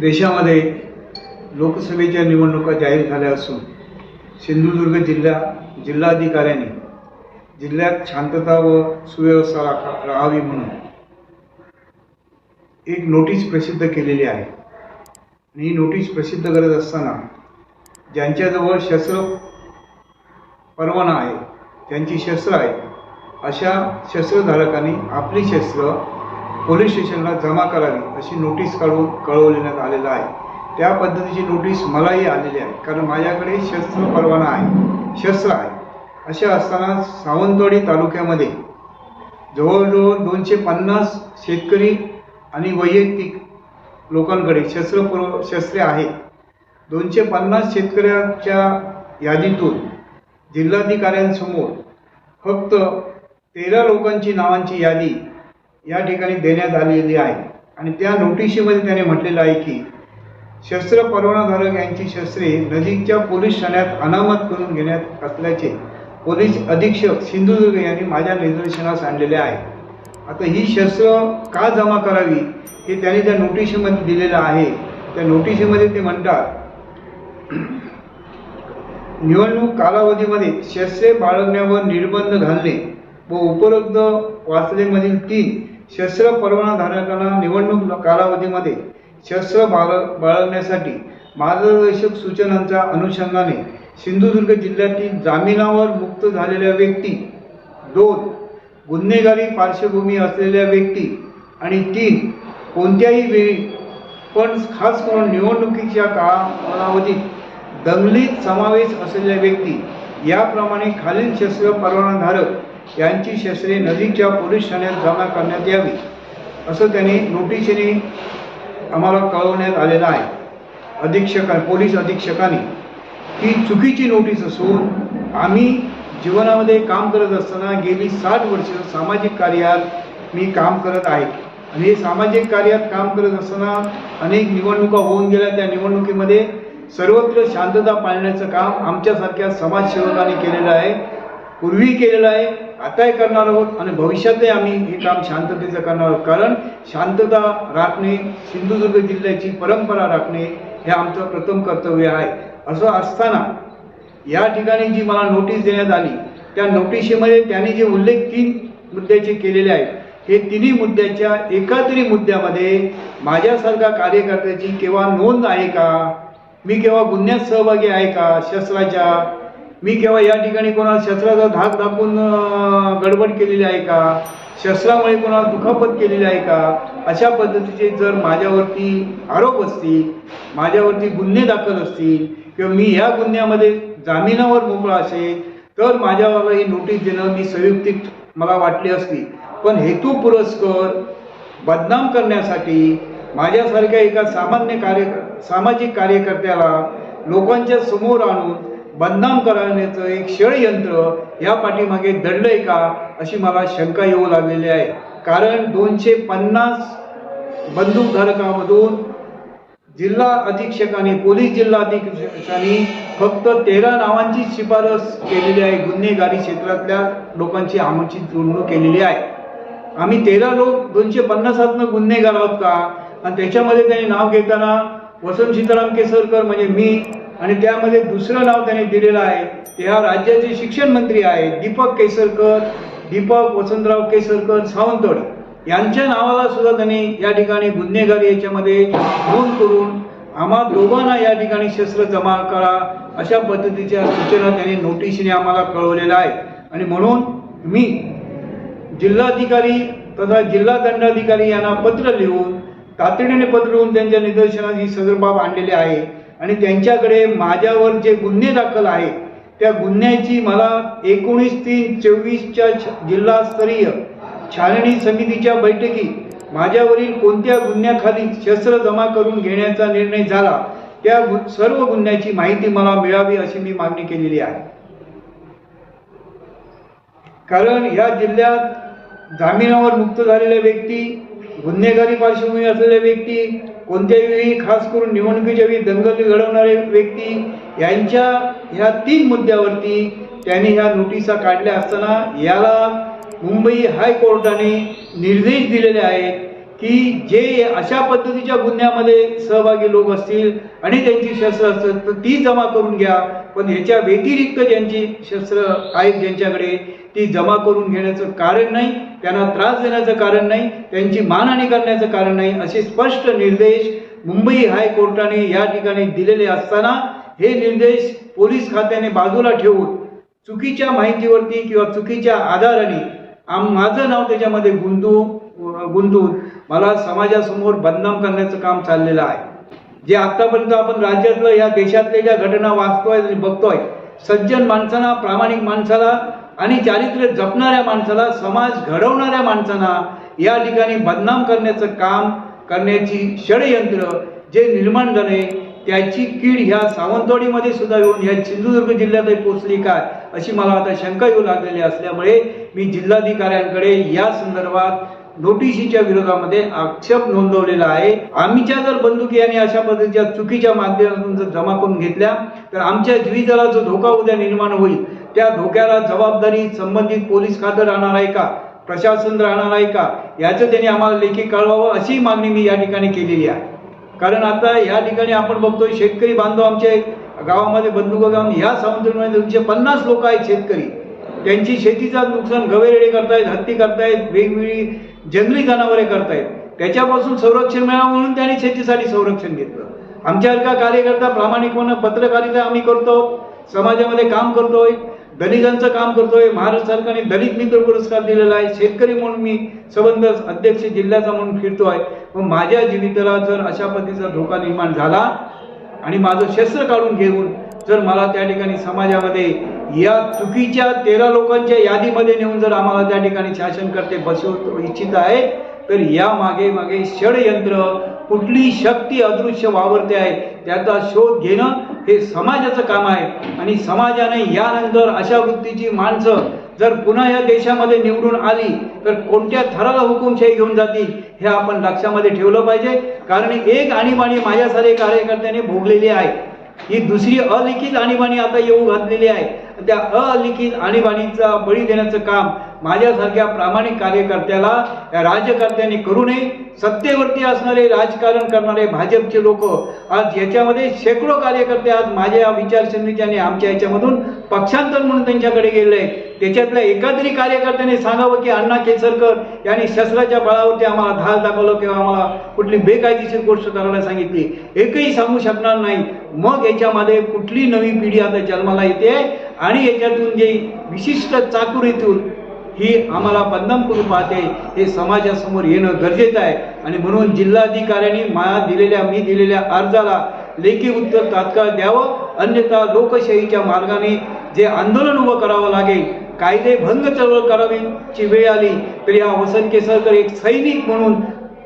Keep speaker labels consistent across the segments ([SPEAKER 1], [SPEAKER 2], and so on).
[SPEAKER 1] देशामध्ये लोकसभेच्या निवडणुका जाहीर झाल्या असून सिंधुदुर्ग जिल्हा जिल्हाधिकाऱ्यांनी जिल्ह्यात शांतता व सुव्यवस्था राखा राहावी म्हणून एक नोटीस प्रसिद्ध केलेली आहे. आणि ही नोटीस प्रसिद्ध करत असताना ज्यांच्याजवळ शस्त्र परवाना आहे त्यांची शस्त्र आहे अशा शस्त्रधारकांनी आपली शस्त्र पोलीस स्टेशनला जमा करावी अशी नोटीस काढून कळवण्यात आलेलं आहे. त्या पद्धतीची नोटीस मलाही आलेली आहे कारण माझ्याकडे शस्त्र परवाना आहे शस्त्र आहे. असे असताना सावंतवाडी तालुक्यामध्ये जवळजवळ दोनशे पन्नास शेतकरी आणि वैयक्तिक लोकांकडे शस्त्र पुरव शस्त्रे आहेत. दोनशे पन्नास शेतकऱ्यांच्या यादीतून जिल्हाधिकाऱ्यांसमोर फक्त तेरा लोकांची नावांची यादी या ठिकाणी देण्यात आलेली आहे. आणि त्या नोटिशीमध्ये त्याने म्हटलेलं आहे की शस्त्र परवानाधारक यांची शस्त्रे नजीकच्या पोलीस ठाण्यात अनामत करून घेण्यात असल्याचे पोलीस अधीक्षक सिंधुदुर्ग यांनी माझ्या निदर्शनास आणलेले आहे. आता ही शस्त्र का जमा करावी हे त्यांनी त्या नोटिशीमध्ये दिलेलं आहे. त्या नोटिशीमध्ये ते म्हणतात निवडणूक कालावधीमध्ये शस्त्रे बाळगण्यावर निर्बंध घालणे व उपलब्ध वाचलेमधील तीन शस्त्र परवानाधारकांना निवडणूक कालावधीमध्ये शस्त्र बाळ बाळगण्यासाठी मार्गदर्शक सूचनांच्या अनुषंगाने सिंधुदुर्ग जिल्ह्यातील जामिनावर मुक्त झालेल्या व्यक्ती दोन गुन्हेगारी पार्श्वभूमी असलेल्या व्यक्ती आणि तीन कोणत्याही वेळी पण खास करून निवडणुकीच्या कालावधीत दंगलीत समावेश असलेल्या व्यक्ती याप्रमाणे खालील शस्त्र परवानाधारक यांची शस्त्रे नजीकच्या पोलीस ठाण्यात जमा करण्यात यावी असं त्यांनी नोटिशीने आम्हाला कळवण्यात आलेलं आहे. अधीक्षका पोलीस अधीक्षकांनी ही चुकीची नोटीस असून आम्ही जीवनामध्ये काम करत असताना गेली साठ वर्ष सामाजिक कार्यात मी काम करत आहे. आणि हे सामाजिक कार्यात काम करत असताना अनेक निवडणुका होऊन गेल्या. त्या निवडणुकीमध्ये सर्वत्र शांतता पाळण्याचं काम आमच्यासारख्या समाजसेवकांनी केलेलं आहे. पूर्वी केलेलं आहे आताही करणार आहोत आणि भविष्यातही आम्ही हे काम शांततेचं करणार आहोत. कारण शांतता राखणे सिंधुदुर्ग जिल्ह्याची परंपरा राखणे हे आमचं प्रथम कर्तव्य आहे. असं असताना या ठिकाणी जी मला नोटीस देण्यात आली त्या नोटिशीमध्ये त्यांनी जे उल्लेख तीन मुद्द्याचे केलेले आहेत हे तिन्ही मुद्द्याच्या एका तरी मुद्द्यामध्ये माझ्यासारख्या कार्यकर्त्याची केव्हा नोंद आहे का मी केव्हा गुन्ह्यात सहभागी आहे का शस्त्राच्या मी केव्हा या ठिकाणी कोणाला शस्त्राचा धाक दाखवून गडबड केलेली आहे का? शस्त्रामुळे कोणाला दुखापत केलेली आहे का? अशा पद्धतीचे जर माझ्यावरती आरोप असतील माझ्यावरती गुन्हे दाखल असतील किंवा मी या गुन्ह्यामध्ये जामिनावर मोकळा असेल तर माझ्यावर ही नोटीस देणं मी संयुक्तिक मला वाटली असती. पण हेतू पुरस्कर बदनाम करण्यासाठी माझ्यासारख्या एका सामान्य कार्य सामाजिक कार्यकर्त्याला लोकांच्या समोर आणून बदनाम करण्याचं एक षडयंत्र या पाठीमागे दडलंय का अशी मला शंका येऊ लागलेली आहे. कारण दोनशे पन्नास बंदूकधारकामधून जिल्हा अधीक्षकांनी पोलीस जिल्हा अधीक्षकांनी फक्त तेरा नावांची शिफारस केलेली आहे. गुन्हेगारी क्षेत्रातल्या लोकांची आमची जोडणूक केलेली आहे. आम्ही तेरा लोक दोनशे पन्नासातनं गुन्हेगार आहोत का? आणि त्याच्यामध्ये त्यांनी नाव घेताना वसंत सीताराम केसरकर म्हणजे मी आणि त्यामध्ये दुसरं नाव त्यांनी दिलेलं आहे. ह्या हा राज्याचे शिक्षण मंत्री आहेत दीपक केसरकर दीपक वसंतराव केसरकर सावंतवाड. यांच्या नावाला सुद्धा त्यांनी या ठिकाणी गुन्हेगारी याच्यामध्ये नोंद करून आम्हा दोघांना या ठिकाणी शस्त्र जमा करा अशा पद्धतीच्या सूचना त्यांनी नोटीशने आम्हाला कळवलेल्या आहेत. आणि म्हणून मी जिल्हाधिकारी तथा जिल्हा दंडाधिकारी यांना पत्र लिहून तातडीने पत्र लिहून त्यांच्या निदर्शनास ही सदर बाब आणलेली आहे. आणि त्यांच्याकडे माझ्यावर जे गुन्हे दाखल आहेत त्या गुन्ह्याची मला एकोणीस तीन चोवीसच्या जिल्हास्तरीय छाननी समितीच्या बैठकीत माझ्यावरील कोणत्या गुन्ह्याखाली शस्त्र जमा करून घेण्याचा निर्णय झाला त्या गु- सर्व गुन्ह्याची माहिती मला मिळावी अशी मी मागणी केलेली आहे. कारण ह्या जिल्ह्यात जामिनावर मुक्त झालेल्या व्यक्ती गुन्हेगारी पार्श्वभूमी असलेल्या व्यक्ती कोणत्याही वेळी खास करून निवडणुकीच्या वेळी दंगल घडवणारे व्यक्ती यांच्या ह्या तीन मुद्द्यावरती त्यांनी ह्या नोटिसा काढल्या असताना याला मुंबई हायकोर्टाने निर्देश दिलेले आहेत. की जे अशा पद्धतीच्या गुन्ह्यामध्ये सहभागी लोक असतील आणि त्यांची शस्त्र असतील तर ती जमा करून घ्या. पण ह्याच्या व्यतिरिक्त ज्यांची शस्त्र आहेत ज्यांच्याकडे ती जमा करून घेण्याचं कारण नाही त्यांना त्रास देण्याचं कारण नाही त्यांची मानहानी करण्याचं कारण नाही असे स्पष्ट निर्देश मुंबई हायकोर्टाने या ठिकाणी दिलेले असताना हे निर्देश पोलीस खात्याने बाजूला ठेवून चुकीच्या माहितीवरती किंवा चुकीच्या आधाराने आम माझं नाव त्याच्यामध्ये गुंतू गुंतून मला समाजासमोर बदनाम करण्याचं काम चाललेलं आहे. जे आतापर्यंत आपण राज्यातलं या देशातल्या ज्या घटना वाचतोय आणि बघतोय सज्जन माणसाला प्रामाणिक माणसाला आणि चारित्र्य जपणाऱ्या माणसाला समाज घडवणाऱ्या माणसांना या ठिकाणी बदनाम करण्याचं काम करण्याची षडयंत्र जे निर्माण झाले त्याची कीड ह्या सावंतवाडीमध्ये सुद्धा येऊन ह्या सिंधुदुर्ग जिल्ह्यातही पोचली काय अशी मला आता शंका येऊ लागलेली असल्यामुळे मी जिल्हाधिकाऱ्यांकडे या संदर्भात नोटिशीच्या विरोधामध्ये आक्षेप नोंदवलेला आहे. आमच्या जर बंदुकी आणि अशा पद्धतीच्या चुकीच्या माध्यमातून जर जमा करून घेतल्या तर आमच्या जीविताला जो धोका उद्या निर्माण होईल. त्या धोक्याला जबाबदारी संबंधित पोलीस खातं राहणार आहे का? प्रशासन राहणार आहे का? याचं त्यांनी आम्हाला लेखी कळवावं अशी मागणी मी या ठिकाणी केलेली आहे. कारण आता या ठिकाणी आपण बघतोय शेतकरी बांधव आमच्या गावामध्ये बंदुका गाव ह्या सावंतवाडीमध्ये दोनशे पन्नास लोक आहेत शेतकरी. त्यांची शेतीचा नुकसान गवेरेडे करतायत हत्ती करतायत वेगवेगळी जंगली जनावरे करतायत. त्याच्यापासून संरक्षण मिळावं म्हणून त्यांनी शेतीसाठी संरक्षण घेतलं. आमच्यासारखा कार्यकर्ता प्रामाणिकपणे पत्रकारिता आम्ही करतो समाजामध्ये काम करतोय दलितांचं काम करतोय महाराष्ट्र सरकारने दलित मित्र पुरस्कार दिलेला आहे शेतकरी म्हणून मी संबंध अध्यक्ष जिल्ह्याचा म्हणून फिरतो आहे. मग माझ्या जीवितला जर अशा पद्धतीचा धोका निर्माण झाला आणि माझं शस्त्र काढून घेऊन जर मला त्या ठिकाणी समाजामध्ये या चुकीच्या तेरा लोकांच्या यादीमध्ये नेऊन जर आम्हाला त्या ठिकाणी शासनकर्ते बसवतो इच्छित आहे तर या मागे मागे षडयंत्र कुठली शक्ती अदृश्य वावरते आहे त्याचा शोध घेणं हे समाजाचं काम आहे. आणि समाजाने यानंतर अशा वृत्तीची माणसं जर पुन्हा या देशामध्ये निवडून आली तर कोणत्या थराला हुकुमशाही घेऊन जातील हे आपण लक्षामध्ये ठेवलं पाहिजे. कारण एक आणीबाणी माझ्यासारे कार्यकर्त्याने भोगलेली आहे. ही दुसरी अलिखित आणीबाणी आता येऊ घातलेली आहे. त्या अलिखित आणीबाणीचा बळी देण्याचं काम माझ्यासारख्या प्रामाणिक कार्यकर्त्याला या राजकर्त्यांनी करू नये. सत्तेवरती असणारे राजकारण करणारे भाजपचे लोक आज याच्यामध्ये शेकडो कार्यकर्ते आज माझ्या या विचारसरणीचे आणि आमच्या याच्यामधून पक्षांतर म्हणून त्यांच्याकडे गेले आहे त्याच्यातल्या एकातरी कार्यकर्त्याने सांगावं की अण्णा केसरकर यांनी शस्त्राच्या बळावरती आम्हाला धाल दाखवलं किंवा आम्हाला कुठली बेकायदेशीर गोष्ट करायला सांगितली. एकही सांगू शकणार नाही. मग याच्यामध्ये कुठली नवी पिढी आता जन्माला येते? आणि याच्यातून जे विशिष्ट चाकुरीतून ही आम्हाला बदनाम करून पाहते हे समाजासमोर येणं गरजेचं आहे. आणि म्हणून जिल्हाधिकाऱ्यांनी मला दिलेल्या मी दिलेल्या अर्जाला लेखी उत्तर तात्काळ द्यावं. अन्यथा लोकशाहीच्या मार्गाने जे आंदोलन उभं करावं लागेल कायदे भंग चळवळ करावीची वेळ आली तरी हा वसंत केसरकर एक सैनिक म्हणून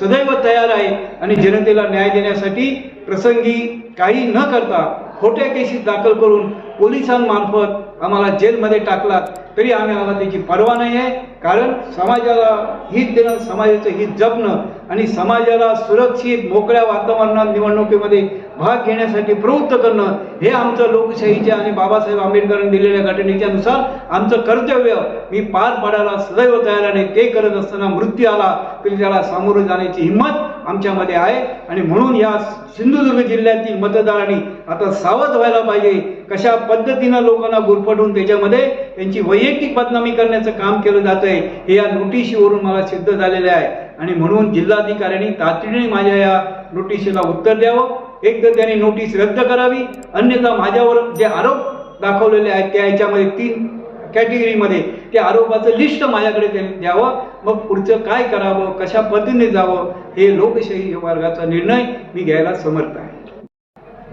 [SPEAKER 1] सदैव तयार आहे. आणि जनतेला न्याय देण्यासाठी प्रसंगी काही न करता खोट्या केसी दाखल करून पोलिसांमार्फत आम्हाला जेलमध्ये टाकलात तरी आम्हाला त्याची पर्वा नाही आहे कारण समाजाला हित देणं समाजाचं हित जपणं आणि समाजाला सुरक्षित मोकळ्या वातावरणात निवडणुकीमध्ये भाग घेण्यासाठी प्रवृत्त करणं हे आमचं लोकशाहीच्या आणि बाबासाहेब आंबेडकरांनी दिलेल्या घटनेच्या नुसार आमचं कर्तव्य मी पार पाडायला सदैव तयार आणि ते करत असताना मृत्यू आला तरी त्याला सामोरं जाण्याची हिंमत आमच्यामध्ये आहे. आणि म्हणून या सिंधुदुर्ग जिल्ह्यातील मतदारांनी आता सावध व्हायला पाहिजे. कशा पद्धतीनं लोकांना गुरफटून त्याच्यामध्ये त्यांची वैयक्तिक बदनामी करण्याचं काम केलं जात आहे हे या नोटिशीवरून मला सिद्ध झालेलं आहे. आणि म्हणून जिल्हाधिकाऱ्यांनी तातडीने माझ्या या नोटिशीला उत्तर द्यावं. एक तर त्यांनी नोटीस रद्द करावी. अन्यथा माझ्यावर जे आरोप दाखवलेले आहेत त्या याच्यामध्ये तीन कॅटेगरीमध्ये त्या आरोपाचं लिस्ट माझ्याकडे त्यांनी द्यावं. मग पुढचं काय करावं कशा पद्धतीने जावं हे लोकशाही वर्गाचा निर्णय मी घ्यायला समर्थ आहे.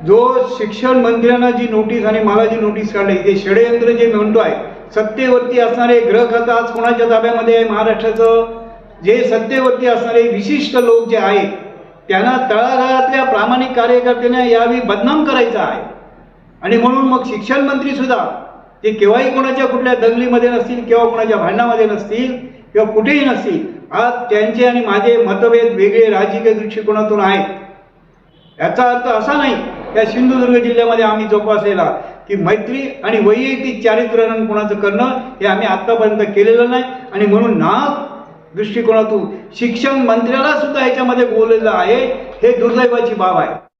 [SPEAKER 1] जो शिक्षण मंत्र्यांना जी नोटीस आणि मला जी नोटीस काढली ते षडयंत्र जे म्हणतोय सत्तेवरती असणारे ग्रह खाता आज कोणाच्या ताब्यामध्ये आहे? महाराष्ट्राचं? जे सत्तेवरती असणारे विशिष्ट लोक जे आहेत त्यांना तळागाळातल्या प्रामाणिक कार्यकर्त्यांना यावेळी बदनाम करायचा आहे. आणि म्हणून मग शिक्षण मंत्री सुद्धा ते केव्हाही कोणाच्या कुठल्या दंगलीमध्ये नसतील किंवा कोणाच्या भांडणामध्ये नसतील किंवा कुठेही नसतील आज त्यांचे आणि माझे मतभेद वेगळे राजकीय दृष्टिकोनातून आहेत. याचा अर्थ असा नाही या सिंधुदुर्ग जिल्ह्यामध्ये आम्ही जोपासलेला की मैत्री आणि वैयक्तिक चारित्र्यन कोणाचं करणं हे आम्ही आत्तापर्यंत केलेलं नाही. आणि म्हणून ना दृष्टिकोनातून शिक्षण मंत्र्याला सुद्धा ह्याच्यामध्ये बोललेलं आहे हे दुर्दैवाची बाब आहे.